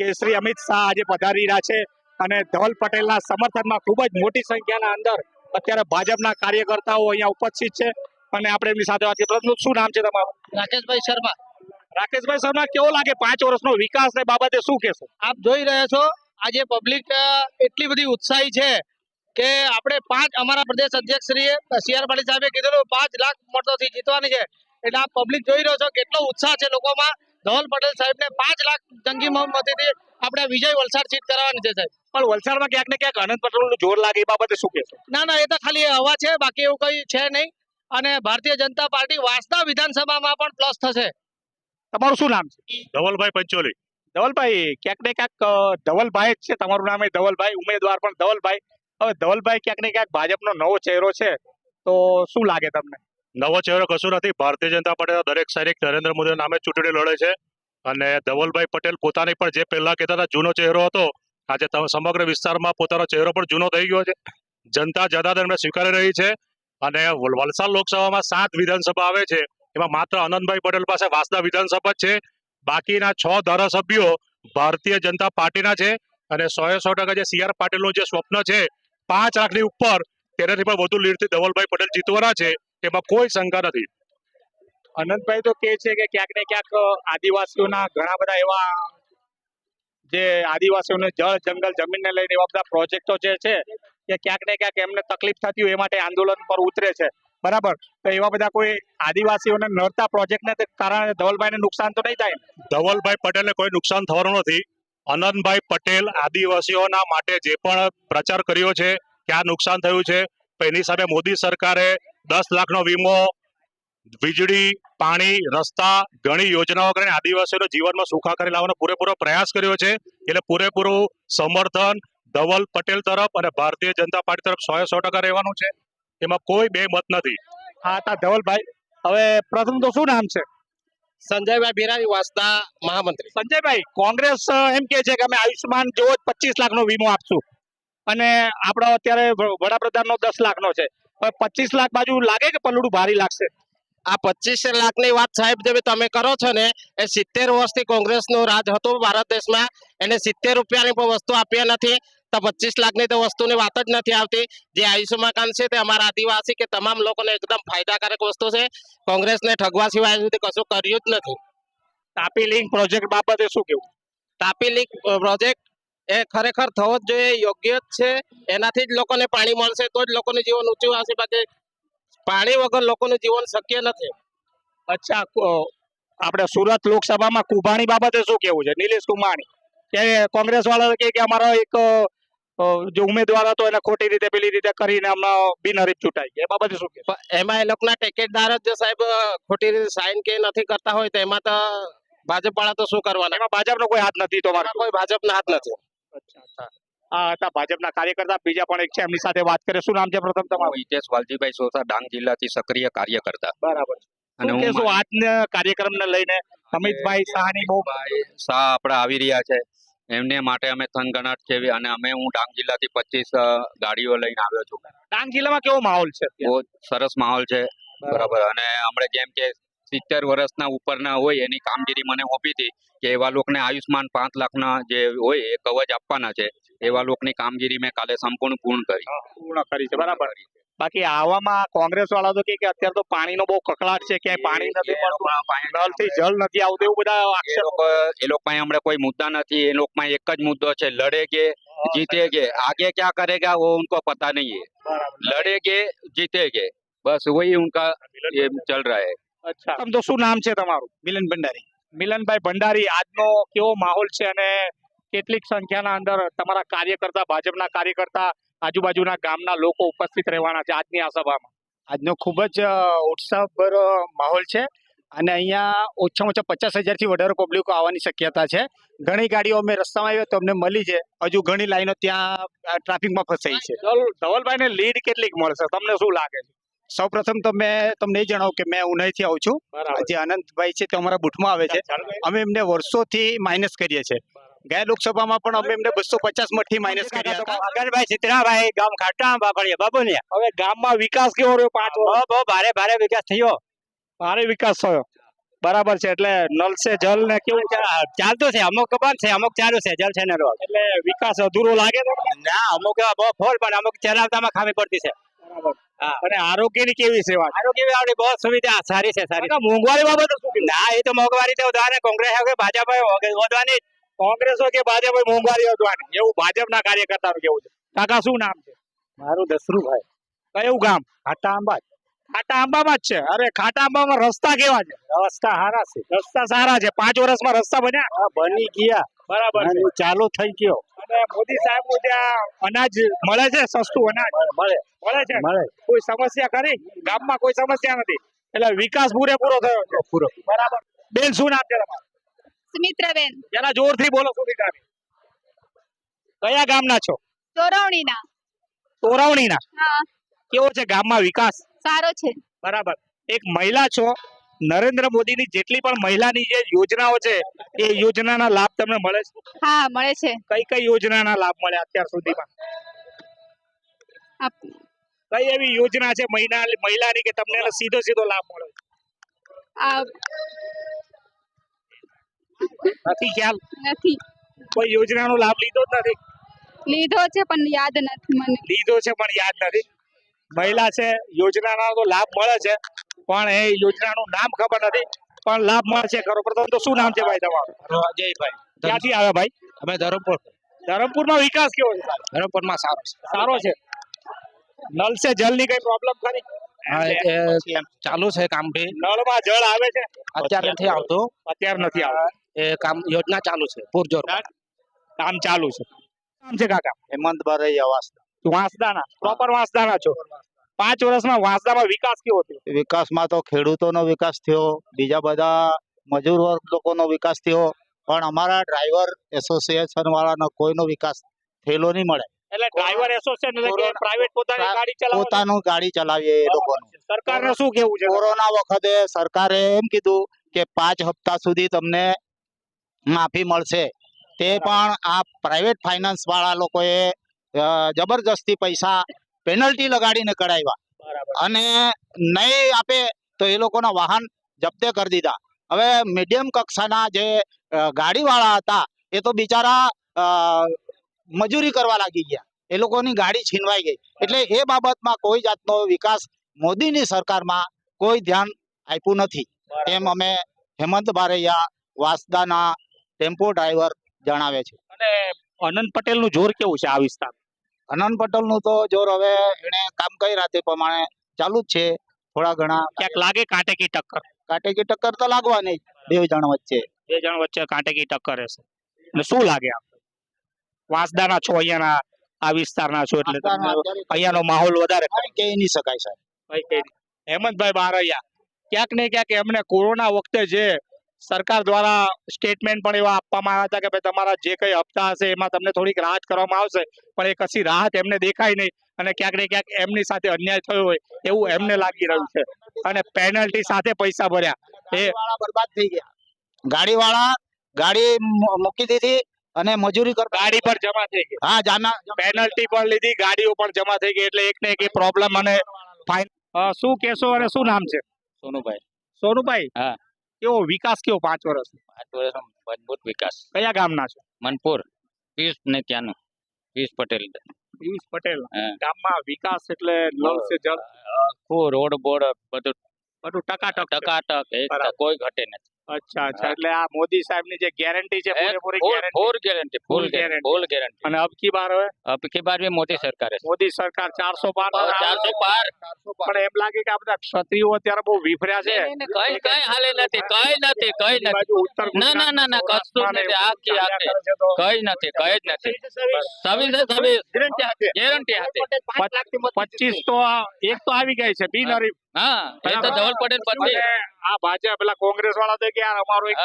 કે શ્રી અમિત શાહ આજે પધારી રહ્યા છે અને ધવલ પટેલના સમર્થનમાં ખૂબ જ મોટી સંખ્યાના અંદર અત્યારે ભાજપના કાર્યકર્તાઓ અહીંયા ઉપસ્થિત છે અને આપણે એમની સાથે વાત કરીએ. શું નામ છે તમારું? રાકેશભાઈ શર્મા. રાકેશભાઈ શર્મા કેવો લાગે પાંચ વર્ષનો વિકાસ ને બાબતે શું કહેશો? આપ જોઈ રહ્યા છો આજે પબ્લિક એટલી બધી ઉત્સાહી છે કે આપણે પાંચ અમારા પ્રદેશ અધ્યક્ષ શ્રી સી આર પાટીલ સાહેબે કીધેલું પાંચ લાખ મતોથી જીતવાની છે. એટલે આ પબ્લિક જોઈ રહ્યો છો કેટલો ઉત્સાહ છે લોકોમાં. ધવલ પટેલ સાહેબને પાંચ લાખ જંગી મતીથી આપણે વિજય વલસાડ સીટ કરાવવાની છે સાહેબ. પણ વલસાડમાં ક્યાંક ને ક્યાંક અનંત પટેલનું જોર લાગે એ બાબતે શું કહેશો? ના ના એ તો ખાલી હવા છે બાકી એવું કઈ છે નહીં. અને ભારતીય જનતા પાર્ટી વાસદા વિધાનસભામાં પણ પ્લસ થશે. તમારું શું નામ છે? ધવલભાઈ પંચોલી. ધવલભાઈ ક્યાંક ને ક્યાંક ધવલભાઈ જ છે તમારું નામ એ ધવલભાઈ ઉમેદવાર પણ ધવલભાઈ. હવે ધવલભાઈ ક્યાંક ને ક્યાંક ભાજપનો નવો ચહેરો છે તો શું લાગે તમને? નવો ચહેરો કશું નથી. ભારતીય જનતા પાર્ટીના દરેક સૈનિક નરેન્દ્ર મોદી નામે ચૂંટણી લડે છે. અને ધવલભાઈ પટેલ પોતાની પણ જે પહેલા કહેતા હતા જૂનો ચહેરો હતો, આજે સમગ્ર વિસ્તારમાં પોતાનો ચહેરો પણ જૂનો થઈ ગયો છે. જનતા જનાર્દન એમને સ્વીકારી રહી છે. અને વલસાડ લોકસભામાં સાત વિધાનસભા આવે છે. એમાં માત્ર આનંદભાઈ પટેલ પાસે વાસદા વિધાનસભા છે. બાકીના છ ધારાસભ્યો ભારતીય જનતા પાર્ટીના છે. અને સો એ સો ટકા જે સીઆર પાટીલનું જે સ્વપ્ન છે, પાંચ લાખની ઉપર તેનાથી પણ વધુ લીડથી ધવલભાઈ પટેલ જીતવાના છે. એમાં કોઈ શંકા નથી. અનંતભાઈ તો કે છે કે ક્યાંક ને ક્યાંક આદિવાસીઓના ઘણા બધા એવા જે આદિવાસીઓને જળ, જંગલ, જમીનને લઈને એવા બધા પ્રોજેક્ટો જે છે કે ક્યાંક ને ક્યાંક એમને તકલીફ થતી હોય એ માટે આંદોલન પર ઉતરે છે. બરાબર? તો એવા બધા કોઈ આદિવાસીઓને નડતા પ્રોજેક્ટને કારણે ધવલભાઈને નુકસાન તો નહીં થાય ધવલભાઈ પટેલને કોઈ નુકસાન થવાનું નથી. અનંતભાઈ પટેલ આદિવાસીઓના માટે જે પણ પ્રચાર કર્યો છે કે આ નુકસાન થયું છે એની સામે મોદી સરકારે દસ લાખનો વીમો વીજળી પાણી રસ્તા ઘણી યોજનાઓ કરીને આદિવાસીઓના જીવનમાં સુખાકારી લાવવાનો પૂરેપૂરો પ્રયાસ કર્યો છે. એટલે પૂરેપૂરું સમર્થન ધવલ પટેલ તરફ અને ભારતીય જનતા પાર્ટી તરફ સો સો ટકા રહેવાનું છે. એમાં કોઈ બે મત નથી. હા તા ધવલભાઈ હવે પ્રથમ તો શું નામ છે? સંજયભાઈ બિરાજી વાસદા મહામંત્રી. સંજયભાઈ કોંગ્રેસ એમ કે છે કે અમે આયુષ્યમાન જેવો જ પચીસ લાખનો વીમો આપશું. અને આપણો અત્યારે વડાપ્રધાનનો દસ લાખનો છે. પચીસ લાખ બાજુ લાગે કે પલડું ભારી લાગશે? આ પચીસ લાખની વાત સાહેબ જે તમે કરો છો ને એ સિત્તેર વર્ષથી કોંગ્રેસનું રાજ હતો ભારત દેશમાં એને સિત્તેર રૂપિયાની પણ વસ્તુ આપ્યા નથી તો પચીસ લાખની તો વસ્તુની વાત જ નથી આવતી. જે આયુષ્યમાન કાર્ડ છે તે અમારા આદિવાસી કે તમામ લોકોને એકદમ ફાયદાકારક વસ્તુ છે. કોંગ્રેસને ઠગવા સિવાય સુધી કશું કર્યું જ નથી. તાપી લિંક પ્રોજેક્ટ બાબતે શું કેવું તાપી લિંક પ્રોજેક્ટ એ ખરેખર થવો જ જોઈએ યોગ્ય જ છે. એનાથી જ લોકોને પાણી મળશે તો જ લોકોનું જીવન ઊંચું આવશે. બાકી પાણી વગર લોકોનું જીવન શક્ય નથી. અચ્છા આપણે સુરત લોકસભામાં કુભાણી બાબતે શું કેવું છે? નિલેશ કુંભાણી. કે કોંગ્રેસ વાળા કે કે અમારો એક જે ઉમેદવાર હતો એને ખોટી રીતે પેલી રીતે કરીને હમણાં બિનહરીફ ચૂંટાઈ ગયા. એ બાબતે શું કે એમાં એ લોકોના ટેકેટદાર જ સાહેબ. ખોટી રીતે સાઈન કે નથી કરતા હોય તો એમાં તો ભાજપ વાળા તો શું કરવાના? એમાં ભાજપનો કોઈ હાથ નથી તો કોઈ ભાજપના હાથ નથી. આ હતા ભાજપના કાર્યકર્તા. બીજા પણ એક છે એમની સાથે વાત કરીએ. શું નામ છે પ્રથમ તમારું? હિતેશ વાલજીભાઈ સોસા ડાંગ જિલ્લાથી સક્રિય કાર્યકર્તા. બરાબર અને હું કહેશો આજના કાર્યક્રમને લઈને અમિતભાઈ શાહની બહુ શાહ આપણે આવી રહ્યા છે. એમને માટે અમે થનગનાટ છે અને અમે હું ડાંગ જિલ્લાથી પચીસ ગાડીઓ લઈને આવ્યો છું. ડાંગ જિલ્લામાં કેવો માહોલ છે બહુ સરસ માહોલ છે. બરાબર. અને હમણાં જેમ કે સિત્તેર વર્ષના ઉપરના હોય એની કામગીરી મને સોંપી હતી કે એવા લોકોને આયુષ્માન પાંચ લાખના જે હોય એ કવચ આપવાના છે. એવા લોકોની કામગીરી મેં કાલે સંપૂર્ણ પૂર્ણ કરી. પૂર્ણ કરી છે બરાબર. બાકી આવામાં કોંગ્રેસ વાળા તો કે અત્યારે તો પાણીનો બહુ કકળાટ છે ક્યાંય પાણી નથી મળતું. જળ નથી આવતું એવું બધા એ લોકો હમણાં કોઈ મુદ્દા નથી એ લોકો પાસે એક જ મુદ્દો છે લડે કે જીતે કે. આગે ક્યાં કરેગા વો ઉનકો પતા નહીં લડે કે જીતે કે. બસ વહી ઉનકા ચલ રહા હૈ. અચ્છા. આમ તો શું નામ છે તમારું? મિલન ભંડારી. મિલનભાઈ ભંડારી આજનો કેવો માહોલ છે અને કેટલીક સંખ્યાના અંદર તમારા કાર્યકર્તા ભાજપના કાર્યકર્તા આજુબાજુના ગામના લોકો ઉપસ્થિત રહેવાના છે આજની આ સભામાં? આજનો ખૂબ જ ઉત્સાહભર માહોલ છે અને અહીંયા ઓછામાં ઓછા પચાસ હજારથી વધારે પબ્લિકો આવવાની શક્યતા છે. ઘણી ગાડીઓ અમે રસ્તામાં આવ્યો તો અમને મળી છે. હજુ ઘણી લાઈનો ત્યાં ટ્રાફિકમાં ફસાઈ છે. ધવલ- ધવલભાઈને લીડ કેટલીક મળશે? તમને શું લાગે છે? સૌપ્રથમ તો મેં તમને જણાવું કે મેં ઉનાઈથી આવું છું. જે આનંદભાઈ છે તે અમારા બુથમાં આવે છે. અમે એમને વર્ષોથી માઇનસ કરીએ છીએ. ગયા લોકસભામાં પણ અમે એમને બસો પચાસ મઠથી માઇનસ કર્યા હતા. અગરભાઈ સિતરાભાઈ ગામ ખાટા હવે ગામમાં વિકાસ કેવો રહ્યો પાંચ બહુ ભારે ભારે વિકાસ થયો. ભારે વિકાસ થયો. બરાબર છે એટલે નલ છે જલ ને કેવું ચાલતો ચાલતું છે અમુક બંધ છે અમુક ચાલુ છે જલ છે ને રોડ. એટલે વિકાસ અધૂરો લાગે ના અમુક ફોલ પણ અમુક ચલાવતામાં ખામી પડતી છે. અને આરોગ્યની કેવી સેવા છે? આરોગ્ય આપણી બહુ સુવિધા સારી છે સારી. મોંઘવારી બાબત શું ના એ તો મોંઘવારી તો વધારે. કોંગ્રેસ હવે ભાજપ વધવાની કોંગ્રેસ હોય કે ભાજપ હોય મોંઘવારી વધવાની એવું ભાજપના કાર્યકર્તાનું કેવું છે? કાકા શું નામ છે? મારું દસરુભાઈ. કયું ગામ? ખાટા આંબા ખાટા આંબામાં જ છે. અરે ખાટા આંબામાં રસ્તા કેવા છે? રસ્તા સારા છે. રસ્તા સારા છે. પાંચ વર્ષમાં રસ્તા બન્યા? બની ગયા. બરાબર ચાલુ થઈ ગયો. મોદી સાહેબ ત્યાં અનાજ મળે છે સસ્તું અનાજ. મળે મળે. છે? મળે. કોઈ સમસ્યા ખરી? ગામમાં કોઈ સમસ્યા નથી. એટલે વિકાસ પૂરેપૂરો થયો છે. પૂરો. બરાબર. બેન શું નામ છે તમારું? સુમિત્રાબેન. જરા જોરથી બોલો સુમિત્રા કયા ગામના છો? તોરવણીના. તોરવણીના. હા. કેવો છે ગામમાં વિકાસ? સારો છે. બરાબર. એક મહિલા છો. નરેન્દ્ર મોદીની જેટલી પણ મહિલાની જે યોજનાઓ છે એ યોજનાના લાભ તમને મળે છે? હા મળે છે. કઈ કઈ યોજનાના લાભ મળે અત્યાર સુધીમાં? કઈ એવી યોજના છે મહિલા મહિલાની કે તમને સીધો સીધો લાભ મળે? નથી ખ્યાલ? નથી. કોઈ યોજનાનો લાભ લીધો જ નથી? લીધો છે પણ યાદ નથી મને. લીધો છે પણ યાદ નથી? મહિલા છે યોજનાનો તો લાભ મળે છે. પણ એ યોજનાનું નામ ખબર નથી. પણ લાભ મળશે ખરો. પ્રથમ તો શું નામ છે ભાઈ તમારું? અજયભાઈ ક્યાંથી આવે ભાઈ? અમે ધરમપુર. ધરમપુરમાં વિકાસ કેવો છે ધરમપુરમાં સારો છે. સારો છે. નલ સે જલની કઈ પ્રોબ્લેમ ખરી ચાલુ છે કામ ભી નળમાં જળ આવે છે? અત્યારે નથી આવતું. અત્યારે નથી આવતો. એ કામ યોજના ચાલુ છે પૂરજોર કામ ચાલુ છે. કામ છે કાકા? હેમંત બારૈયા વાસ વાંસદાના પ્રોપર વાંસદાના છો. પાંચ વર્ષમાં વાંસદામાં વિકાસ કેવો થયો? વિકાસમાં તો ખેડૂતોનો વિકાસ થયો બીજા બધા મજૂર વર્ગ લોકોનો વિકાસ થયો પણ અમારા ડ્રાઈવર એસોસિએશન વાળાનો કોઈનો વિકાસ થયેલો નહીં મળે. એટલે ડ્રાઈવર એસોસિએશન એટલે કે પ્રાઇવેટ પોતાની ગાડી ચલાવે પોતાનું ગાડી ચલાવીએ એ લોકોનું. સરકારને શું કેવું છે? કોરોના વખતે સરકારે એમ કીધું કે પાંચ હપ્તા સુધી તમને માફી મળશે. તે પણ આ પ્રાઇવેટ ફાઇનાન્સ વાળા લોકોએ જબરજસ્તી પૈસા પેનલ્ટી લગાડીને કઢાવ્યા. અને નહીં આપે તો એ લોકોના વાહન જપ્તે કરી દીધા. હવે મીડિયમ કક્ષાના જે ગાડીવાળા હતા એ તો બિચારા મજૂરી કરવા લાગી ગયા. એ લોકોની ગાડી છીનવાઈ ગઈ. એટલે એ બાબતમાં કોઈ જાતનો વિકાસ મોદીની સરકારમાં કોઈ ધ્યાન આપ્યું નથી. એમ અમે હેમંત બારૈયા વાસદાના ટેમ્પો ડ્રાઈવર જણાવે છે. અને અનંત પટેલનું જોર કેવું છે આ વિસ્તાર અનંત પટેલનું તો જોર હવે એને કામ કર્યા તે પ્રમાણે ચાલુ જ છે થોડા ઘણા. ક્યાંક લાગે કાંટે કી ટક્કર? કાંટે કી ટક્કર તો લાગવાની બે જણ વચ્ચે. બે જણ વચ્ચે કાંટે કી ટક્કર રહેશે એટલે શું લાગે આપણે વાંસદાના છો અહીંયાના આ વિસ્તારના છો એટલે અહીંયાનો માહોલ વધારે કહી નહીં શકાય સાહેબ. હેમંતભાઈ બારૈયા ક્યાંક ને ક્યાંક એમને કોરોના વખતે જે સરકાર દ્વારા સ્ટેટમેન્ટ પણ એવા આપવામાં આવ્યા હતા કે ભાઈ તમારા જે કઈ હપ્તા હશે એમાં તમને થોડીક રાહત કરવામાં આવશે પણ એ કશી રાહત એમને દેખાય નહીં અને ક્યાંક ને ક્યાંક એમની સાથે અન્યાય થયો હોય એવું એમને લાગી રહ્યું છે. અને પેનલ્ટી સાથે પૈસા ભર્યા. એ ગાડીવાળા બરબાદ થઈ ગયા. ગાડીવાળા ગાડી મૂકી દીધી અને મજૂરી કર ગાડી પર જમા થઈ ગઈ. હા જાના પેનલ્ટી પણ લીધી ગાડીઓ પણ જમા થઈ ગઈ એટલે એક ને એક પ્રોબ્લેમ અને ફાઇન શું કેશો અને શું નામ છે? સોનુભાઈ. સોનુભાઈ? હા. કેવો વિકાસ કેવો પાંચ વર્ષ પાંચ વર્ષ મજબૂત વિકાસ. કયા ગામના છો? મનપુર. પિયુષ ને ત્યાંનું. પિયુષ પટેલ. પિયુષ પટેલ. ગામમાં વિકાસ એટલે નળ છે જળ? આખું રોડ બોર્ડ બધું બધું ટકાટક. ટકાટક. કોઈ ઘટે નથી. અચ્છા અચ્છા. એટલે આ મોદી સાહેબની જે ગેરંટી છે અને અબ બાર હવે? અબ બાર બી મોદી સરકાર મોદી સરકાર 400 પાર 400 પાર પણ એમ લાગે કે આપડા ક્ષત્રિયો અત્યારે બહુ વિફર્યા છે. કઈ કઈ હાલે નથી કઈ નથી કઈ નથી. ના ના ના ના કશું નથી આખી આખી કઈ નથી કઈ જ નથી. સર્વિસ સર્વિસ ગેરંટી હાથે. ગેરંટી હાથે. 25 તો એક તો આવી ગઈ છે બિન હરીફ હા એ તો ધવલ પટેલ પત્ની આ ભાજપ પેલા કોંગ્રેસ વાળા તો કે યાર અમારો એક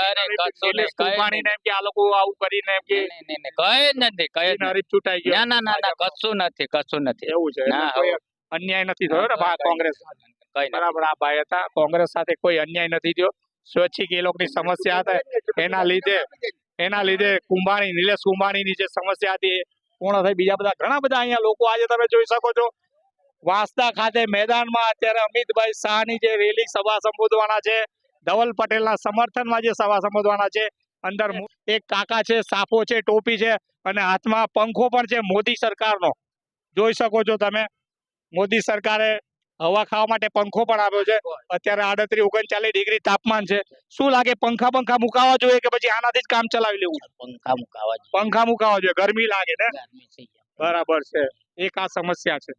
એમ કે આ લોકો આવું કરીને એમ કે કઈ નથી કઈ નથી. ગયો. ના ના ના ના કશું નથી કશું નથી. એવું છે અન્યાય નથી થયો ને કોંગ્રેસ કઈ બરાબર આ ભાઈ હતા કોંગ્રેસ સાથે કોઈ અન્યાય નથી થયો. સ્વૈચ્છિક એ લોકોની સમસ્યા હતા એના લીધે એના લીધે કુંભાણી નિલેશ કુંભાણીની જે સમસ્યા હતી પૂર્ણ થઈ. બીજા બધા ઘણા બધા અહીંયા લોકો આજે તમે જોઈ શકો છો વાંસદા ખાતે મેદાનમાં અત્યારે અમિતભાઈ શાહની જે રેલી સભા સંબોધવાના છે ધવલ પટેલના સમર્થનમાં જે સભા સંબોધવાના છે અંદર એક કાકા છે સાફો છે ટોપી છે અને હાથમાં પંખો પણ છે મોદી સરકારનો. જોઈ શકો છો તમે મોદી સરકારે હવા ખાવા માટે પંખો પણ આપ્યો છે. અત્યારે આડત્રીસ ઓગણચાલીસ ડિગ્રી તાપમાન છે. શું લાગે પંખા પંખા મુકાવા જોઈએ કે પછી આનાથી જ કામ ચલાવી લેવું પંખા મુકાવા પંખા મુકાવા જોઈએ. ગરમી લાગે ને? બરાબર છે. એક આ સમસ્યા છે.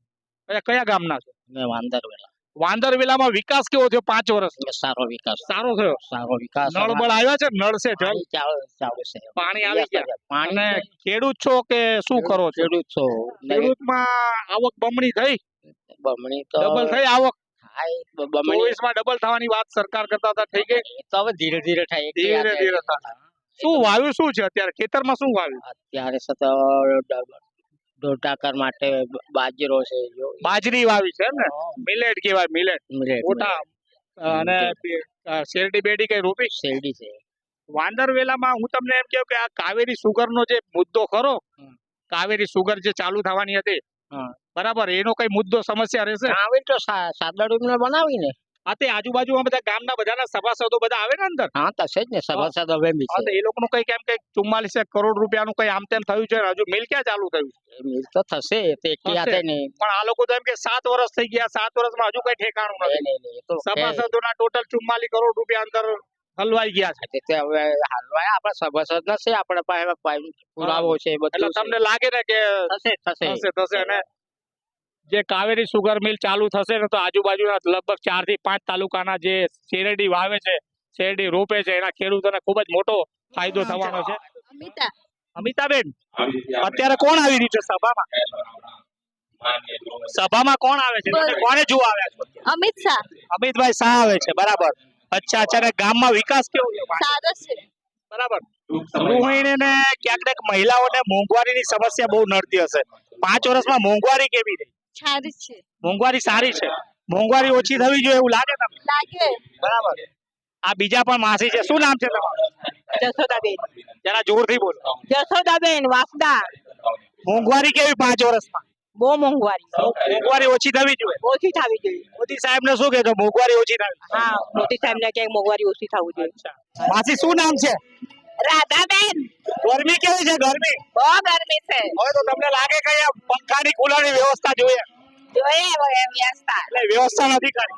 અચ્છા, કયા ગામના છો? વાંદરવેલા. વાંદર વેલા વાંદરવેલામાં વિકાસ કેવો થયો પાંચ વર્ષ? સારો વિકાસ. સારો થયો? સારો વિકાસ. નળ બળ આવ્યા છે? નળ છે જળ પાણી ચાલે ચાલે છે. પાણી આવી ગયા. પાણી ખેડૂત છો કે શું કરો છો? ખેડૂત છો. ખેડૂતમાં આવક બમણી થઈ? બમણી તો ડબલ થઈ આવક? ચોવીસમાં ડબલ થવાની વાત સરકાર કરતા હતા થઈ ગઈ? તો હવે ધીરે ધીરે થાય. ધીરે. શું વાવ્યું? શું છે અત્યારે? ખેતરમાં શું વાવ્યું? અત્યારે ડોટાકર માટે બાજરો છે બાજરી વાવી છે ને મિલેટ કેવાય મિલેટ. મોટા અને શેરડી બેડી કઈ રોપી? શેરડી છે. વાંદરવેલામાં હું તમને એમ કહું કે આ કાવેરી સુગર નો જે મુદ્દો ખરો કાવેરી સુગર જે ચાલુ થવાની હતી. બરાબર એનો કઈ મુદ્દો સમસ્યા રહેશે? આવી તો સા- બનાવીને. આ તે આજુબાજુમાં બધા ગામના બધાના સભાસદો બધા આવે ને અંદર? હા થશે જ ને સભાસદ હવે તો એ લોકોનું કઈ કેમ કઈ ચુમ્માલીસ કરોડ રૂપિયાનું કઈ આમ તેમ થયું છે? હજુ મિલ ક્યાં ચાલુ થયું મિલ તો થશે એકલી હાથે પણ આ લોકો તો એમ કે સાત વર્ષ થઈ ગયા સાત વર્ષમાં હજુ કઈ ઠેકાણું નથી. સભાસદોના ટોટલ ચુમ્માલીસ કરોડ રૂપિયા અંદર હલવાઈ ગયા છે. તે હવે હાલવા આપણા સભાસદ નથી આપણે પાસે પુરાવો છે એટલે બધું તમને લાગે ને કે થશે થશે. થશે થશે. અને જે કાવેરી સુગર મિલ ચાલુ થશે ને તો આજુબાજુના લગભગ ચારથી પાંચ તાલુકાના જે શેરડી વાવે છે શેરડી રોપે છે એના ખેડૂતોને ખૂબ જ મોટો ફાયદો થવાનો છે. અમિતાબેન અત્યારે કોણ આવી રહ્યું છે સભામાં? સભામાં કોણ આવે છે? કોને જોવા આવ્યા છો? અમિત શાહ. અમિતભાઈ શાહ આવે છે બરાબર. અચ્છા અચ્છા ગામમાં વિકાસ કેવો સારો છે. બરાબર. ગૃહિણીને ક્યાંક ક્યાંક મહિલાઓને મોંઘવારીની સમસ્યા બહુ નડતી હશે. પાંચ વર્ષમાં મોંઘવારી કેવી રહી? સારી છે. મોંઘવારી સારી છે. મોંઘવારી ઓછી થવી જોઈએ એવું લાગે તમને? લાગે. બરાબર. આ બીજા પણ માસી છે. શું નામ છે તમારું? જશોદાબેન. જરા જોરથી બોલો. જશોદાબેન વાસદા. મોંઘવારી કેવી પાંચ વર્ષમાં? બહુ મોંઘવારી. મોંઘવારી ઓછી થવી જોઈએ. ઓછી થવી જોઈએ. મોદી સાહેબ ને શું કહેતો મોંઘવારી ઓછી થવી હા મોદી સાહેબ ને ક્યાંક મોંઘવારી ઓછી થવું જોઈએ. માસી શું નામ છે? રાધાબેન. ગરમી કેવી છે ગરમી? બહુ ગરમી છે. હવે તો તમને લાગે કે પંખાની કુલરની વ્યવસ્થા જોઈએ. જોઈએ વ્યવસ્થા. એટલે વ્યવસ્થા નથી કરી.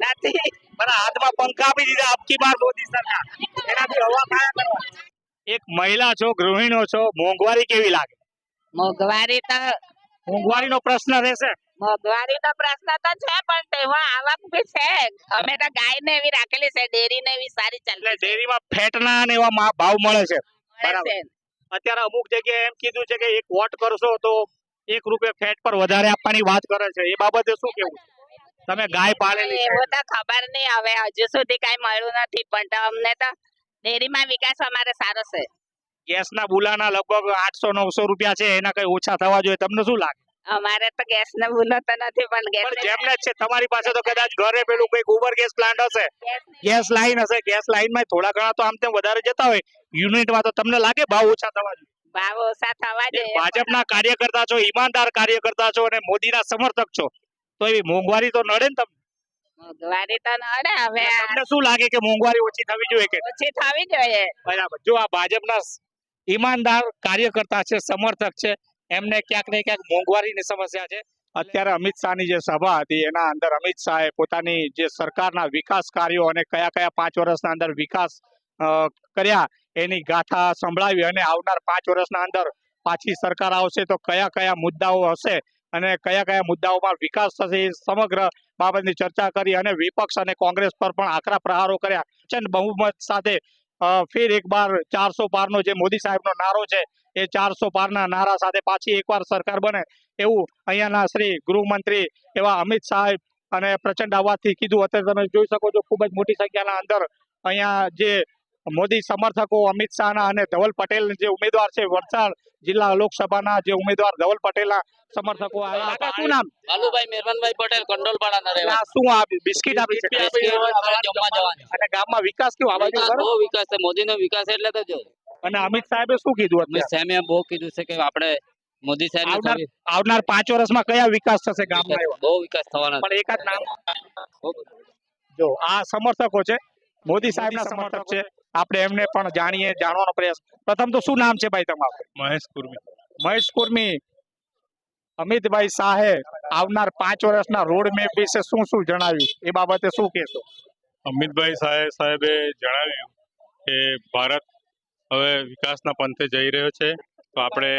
નથી. પણ હાથમાં પંખા આપી દીધા અબકી બાર મોદી સરકાર. એનાથી હવા ખાયા કરવા એક મહિલા છો ગૃહિણીઓ છો મોંઘવારી કેવી લાગે? મોંઘવારી તો મોંઘવારીનો પ્રશ્ન રહેશે. મોંઘવારી તો પ્રશ્ન તો છે પણ તેમાં આવક બી છે. અમે તો ગાય ને એવી રાખેલી છે ડેરી ને એવી સારી ચાલે છે. ડેરીમાં ફેટના ને એવા ભાવ મળે છે. બરાબર. અત્યારે અમુક જગ્યાએ એમ કીધું છે કે એક વોટ કરશો તો એક રૂપિયા ફેટ પર વધારે આપવાની વાત કરે છે. એ બાબતે શું કેવું તમે ગાય પાળેલી એવું તો ખબર નહીં હવે હજુ સુધી કઈ મળ્યું નથી પણ તો અમને તો ડેરીમાં વિકાસ અમારે સારો છે. ગેસના બુલાના લગભગ આઠસો નવસો રૂપિયા છે એના કઈ ઓછા થવા જોઈએ. તમને શું લાગે? અમારે તો ગેસ ને ભૂલો તો નથી પણ ગેસ જેમને છે તમારી પાસે તો કદાચ ઘરે પેલું કંઈક ઉબર ગેસ પ્લાન્ટ હશે. ગેસ લાઈન હશે ગેસ લાઈનમાં થોડા ઘણા તો આમ તેમ વધારે જતા હોય. યુનિટમાં તો તમને લાગે ભાવ ઓછા થવા જોઈએ. ભાવ ઓછા થવા જોઈએ ભાજપના કાર્યકર્તા છો ઈમાનદાર કાર્યકર્તા છો અને મોદીના સમર્થક છો તો એવી મોંઘવારી તો નડે ને તમને? મોંઘવારી તો નડે હવે તમને શું લાગે કે મોંઘવારી ઓછી થવી જોઈએ કે? ઓછી થવી જોઈએ. બરાબર. જો આ ભાજપના ઈમાનદાર કાર્યકર્તા છે સમર્થક છે એમને ક્યાંક ને ક્યાંક મોંઘવારીની સમસ્યા છે. અત્યારે અમિત શાહની જે સભા હતી, એના અંદર અમિત શાહે પોતાની જે સરકારના વિકાસ કાર્યો અને કયા કયા પાંચ વર્ષના અંદર વિકાસ કર્યા, એની ગાથા સંભળાવી અને આવનાર પાંચ વર્ષના અંદર પાછી સરકાર આવશે તો કયા કયા મુદ્દાઓ હશે અને કયા કયા મુદ્દાઓમાં વિકાસ થશે એ સમગ્ર બાબતની ચર્ચા કરી અને વિપક્ષ અને કોંગ્રેસ પર પણ આકરા પ્રહારો કર્યા. બહુમત સાથે ફિર એક બાર, ચારસો પારનો જે મોદી સાહેબનો નારો છે, એ ચારસો પારના નારા સાથે પાછી એકવાર સરકાર બને એવું અહીંયાના શ્રી ગૃહમંત્રી એવા અમિત સાહેબ અને પ્રચંડ અવાજથી કીધું. અત્યારે તમે જોઈ શકો છો, ખૂબ જ મોટી સંખ્યાના અંદર અહીંયા જે મોદી સમર્થકો અમિત શાહના અને ધવલ પટેલ જે ઉમેદવાર છે વલસાડ જિલ્લા લોકસભાના જે ઉમેદવાર ધવલ પટેલના સમર્થકો આવ્યા શું નામ? કાલુભાઈ મેરવાનભાઈ પટેલ કંડોલપાડાના રહેવા શું આ બિસ્કિટ આપી છે અને ગામમાં વિકાસ કેવો? આ બાજુ વિકાસ કરો? બહુ વિકાસ છે મોદીનો વિકાસ એટલે તો જો. અને અમિત સાહેબે શું કીધું અમિત સાહેબે બહુ કીધું છે કે આપણે મોદી સાહેબ આવનાર આવનાર પાંચ વર્ષમાં કયા વિકાસ થશે ગામમાં બહુ વિકાસ થવાના પણ એકાદ નામ જો આ સમર્થકો છે મોદી સાહેબના સમર્થક છે. આપણે એમને પણ જાણીએ જાણવાનો પ્રયાસ. પ્રથમ તો શું નામ છે ભાઈ તમારું? મહેશ કુર્મી. મહેશ કુર્મી. અમિતભાઈ શાહે આવનાર પાંચ વર્ષના રોડ મેપ વિશે શું શું જણાવ્યું? એ બાબતે શું કહેશો? અમિતભાઈ સાહેબ સાહેબે જણાવ્યું કે ભારત હવે વિકાસના પંથે જઈ રહ્યો છે. તો આપણે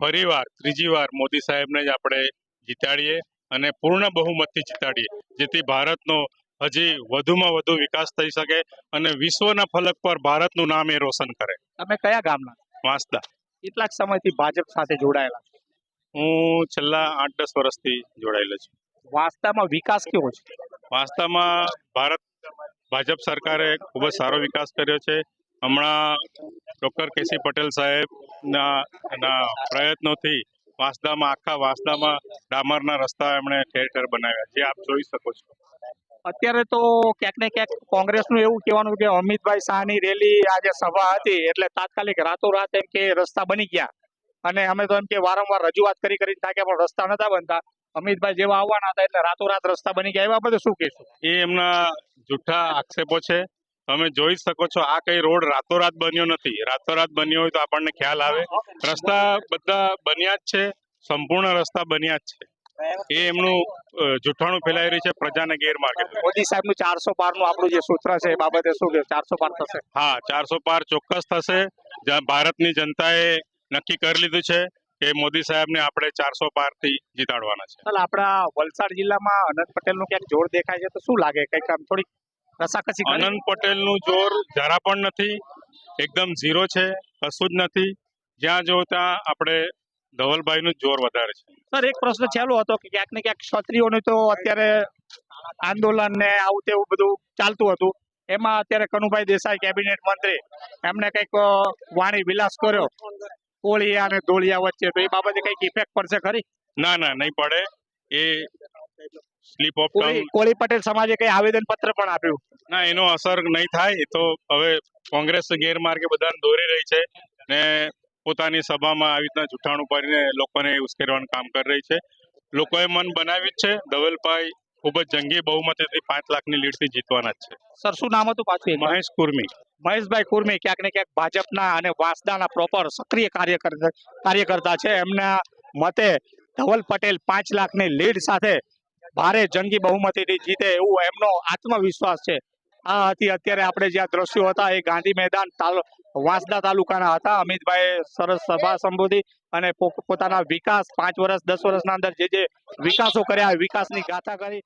ફરીવાર ત્રીજી વાર મોદી સાહેબને જ આપણે જીતાડીએ અને પૂર્ણ બહુમતથી જીતાડીએ. જેથી ભારતનો હજી વધુમાં વધુ વિકાસ થઈ શકે અને વિશ્વના ફલક પર ભારતનું નામ એ રોશન કરે. તમે કયા ગામના? વાંસદા. કેટલાક સમયથી ભાજપ સાથે જોડાયેલા હું છેલ્લા આઠ દસ વર્ષથી જોડાયેલો છું. વાંસદામાં વિકાસ કેવો છે? વાંસદામાં ભારત ભાજપ સરકારે ખૂબ જ સારો વિકાસ કર્યો છે. હમણાં ડૉક્ટર કેસી પટેલ સાહેબના પ્રયત્નોથી વાંસદામાં આખા વાંસદામાં ડામરના રસ્તા એમણે ઠેર ઠેર બનાવ્યા. જે આપ જોઈ શકો છો. અત્યારે તો ક્યાંક ને ક્યાંક કોંગ્રેસનું એવું કહેવાનું કે અમિતભાઈ શાહની રેલી આજે સભા હતી એટલે તાત્કાલિક રાતોરાત એમ કે રસ્તા બની ગયા. અને અમે તો એમ કે વારંવાર રજૂઆત કરી કરીને થાક્યા, પણ રસ્તા નતા બનતા. અમિતભાઈ જેવા આવવાના હતા એટલે રાતોરાત રસ્તા બની ગયા. એવા બધે શું કહેશું? એ એમના જૂઠા આક્ષેપો છે. તમે જોઈ શકો છો, આ કઈ રોડ રાતોરાત બન્યો નથી. રાતોરાત બન્યો હોય તો આપણને ખ્યાલ આવે. રસ્તા બધા બન્યા જ છે. સંપૂર્ણ રસ્તા બન્યા જ છે. એ એમનું જૂઠાણું ફેલાઈ રહ્યું છે પ્રજાને ગેરમાર્ગે. મોદી સાહેબનું ચારસો પારનું આપણું જે સૂત્ર છે એ બાબતે શું કે ચારસો પાર થશે. હા ચારસો પાર ચોક્કસ થશે. જ્યાં ભારતની જનતાએ નક્કી કરી લીધું છે કે મોદી સાહેબને આપણે ચારસો પારથી જીતાડવાના છે. આપણા વલસાડ જિલ્લામાં અનંત પટેલનું ક્યાંક જોર દેખાય છે તો શું લાગે? કંઈક આમ થોડીક રસાકસી? અનંત પટેલનું જોર જરા પણ નથી એકદમ ઝીરો છે કશું જ નથી. જ્યાં જો ત્યાં આપણે ધવલભાઈનું નું જોર વધારે છે. સર એક પ્રશ્ન ચાલુ હતો કે ક્યાંક ને ક્યાંક ક્ષત્રિયોનું તો અત્યારે આંદોલન ને આવું તેવું બધું ચાલતું હતું. એમાં અત્યારે કનુભાઈ દેસાઈ કેબિનેટ મંત્રી એમને કંઈક વાણી વિલાસ કર્યો. કોળિયા અને ધોળિયા વચ્ચે. તો એ બાબતે કંઈક ઇફેક્ટ પડશે ખરી? ના ના નહીં પડે. એ સ્લીપ ઓફ કોળી કોળી પટેલ સમાજે કઈ આવેદન પત્ર પણ આપ્યું? ના એનો અસર નહીં થાય. એ તો હવે કોંગ્રેસ ગેરમાર્ગે બધાને દોરી રહી છે ને પોતાની સભામાં આવી રીતના જૂઠાણું પાડીને લોકોને ઉશ્કેરવાનું કામ કરી રહી છે. લોકોએ મન બનાવી જ છે. ધવલભાઈ ખૂબ જ જંગી બહુમતીથી પાંચ લાખની લીડથી જીતવાના જ છે. સર શું નામ હતું પાછું મહેશ કુર્મી. મહેશભાઈ કુર્મી ક્યાંક ને ક્યાંક ભાજપના અને વાંસદાના પ્રોપર સક્રિય કાર્યકર્તા કાર્યકર્તા છે. એમના મતે ધવલ પટેલ પાંચ લાખની લીડ સાથે ભારે જંગી બહુમતીથી જીતે એવું એમનો આત્મવિશ્વાસ છે. આ હતી. અત્યારે આપણે જ્યાં દ્રશ્યો હતા એ ગાંધી મેદાન વાંસદા તાલુકાના હતા. અમિતભાઈ સરસ સભા સંબોધી અને પોતાના વિકાસ પાંચ વર્ષ, દસ વર્ષના અંદર જે જે વિકાસો કર્યા વિકાસની ગાથા કરી